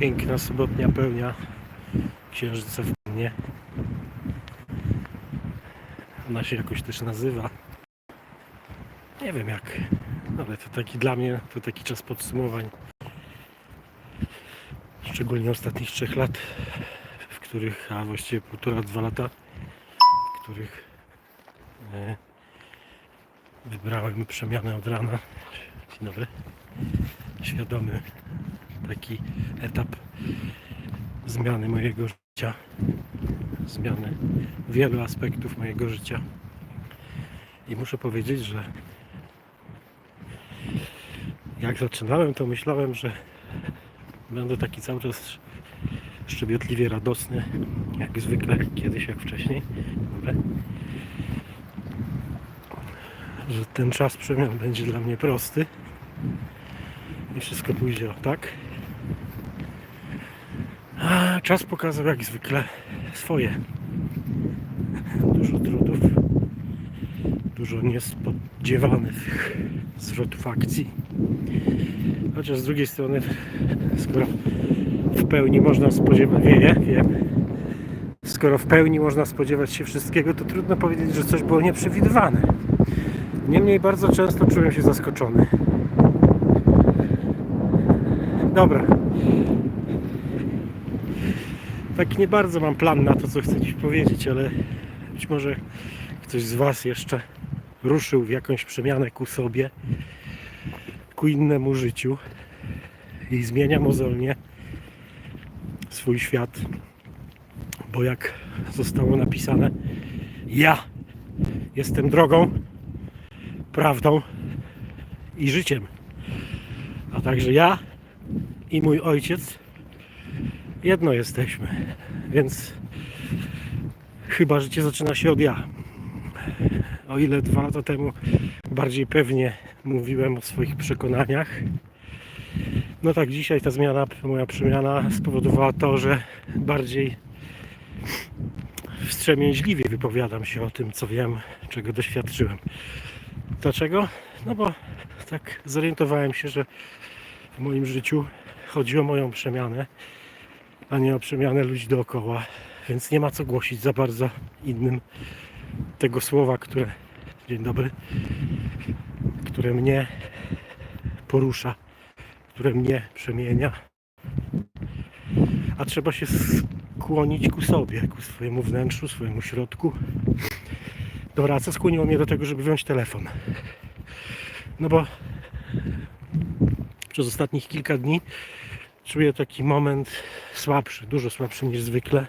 Piękna sobotnia pełnia księżyca w mnie. Ona się jakoś też nazywa. Nie wiem jak, ale to taki dla mnie, to taki czas podsumowań. Szczególnie ostatnich trzech lat, w których, a właściwie półtora, dwa lata, w których e, wybrałem przemianę od rana. Dzień dobry. Świadomy taki etap zmiany mojego życia, zmiany wielu aspektów mojego życia. I muszę powiedzieć, że jak zaczynałem, to myślałem, że będę taki cały czas szczebiotliwie radosny, jak zwykle, kiedyś, jak wcześniej. Dobra. Że ten czas przemian będzie dla mnie prosty i wszystko pójdzie o tak. Czas pokazał jak zwykle swoje. Dużo trudów, dużo niespodziewanych zwrotów akcji. Chociaż z drugiej strony, skoro w pełni można spodziewać, wiem, skoro w pełni można spodziewać się wszystkiego, to trudno powiedzieć, że coś było nieprzewidywane. Niemniej bardzo często czułem się zaskoczony. Dobra. Tak nie bardzo mam plan na to, co chcę Ci powiedzieć, ale być może ktoś z Was jeszcze ruszył w jakąś przemianę ku sobie, ku innemu życiu i zmienia mozolnie swój świat, bo jak zostało napisane, ja jestem drogą, prawdą i życiem. A także ja i mój ojciec jedno jesteśmy. Więc chyba życie zaczyna się od ja. O ile dwa lata temu bardziej pewnie mówiłem o swoich przekonaniach, no tak dzisiaj ta zmiana, moja przemiana spowodowała to, że bardziej wstrzemięźliwie wypowiadam się o tym, co wiem, czego doświadczyłem. Dlaczego? No bo tak zorientowałem się, że w moim życiu chodzi o moją przemianę, a nie o przemianę ludzi dookoła, więc nie ma co głosić za bardzo innym tego słowa, które dzień dobry, które mnie porusza, które mnie przemienia. A trzeba się skłonić ku sobie, ku swojemu wnętrzu, swojemu środku. Dobra, co skłoniło mnie do tego, żeby wziąć telefon? No bo przez ostatnich kilka dni czuję taki moment słabszy, dużo słabszy niż zwykle.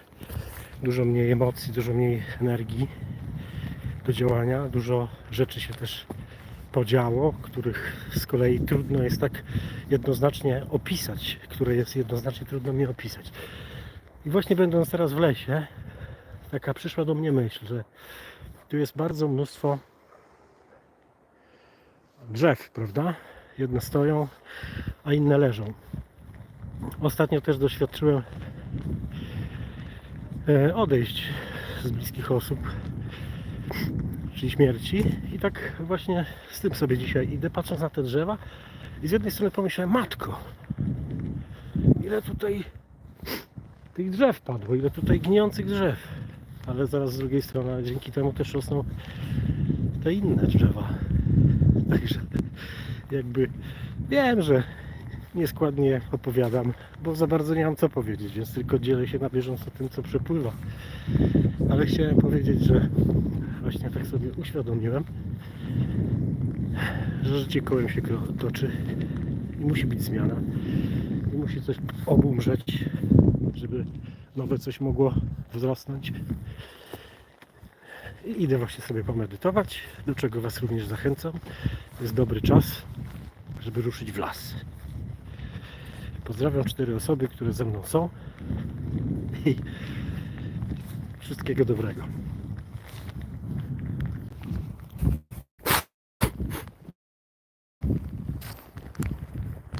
Dużo mniej emocji, dużo mniej energii do działania. Dużo rzeczy się też podziało, których z kolei trudno jest tak jednoznacznie opisać, które jest jednoznacznie trudno mi opisać. I właśnie będąc teraz w lesie, taka przyszła do mnie myśl, że tu jest bardzo mnóstwo drzew, prawda? Jedne stoją, a inne leżą. Ostatnio też doświadczyłem e, odejść z bliskich osób, czyli śmierci. I tak właśnie z tym sobie dzisiaj idę, patrząc na te drzewa. I z jednej strony pomyślałem, matko, ile tutaj tych drzew padło, ile tutaj gnijących drzew. Ale zaraz z drugiej strony, dzięki temu też rosną te inne drzewa. Także jakby wiem, że nieskładnie opowiadam, bo za bardzo nie mam co powiedzieć, więc tylko dzielę się na bieżąco tym, co przepływa. Ale chciałem powiedzieć, że właśnie tak sobie uświadomiłem, że życie kołem się toczy i musi być zmiana. I musi coś obumrzeć, żeby nowe coś mogło wzrosnąć. I idę właśnie sobie pomedytować, do czego Was również zachęcam. Jest dobry czas, żeby ruszyć w las. Pozdrawiam cztery osoby, które ze mną są i wszystkiego dobrego.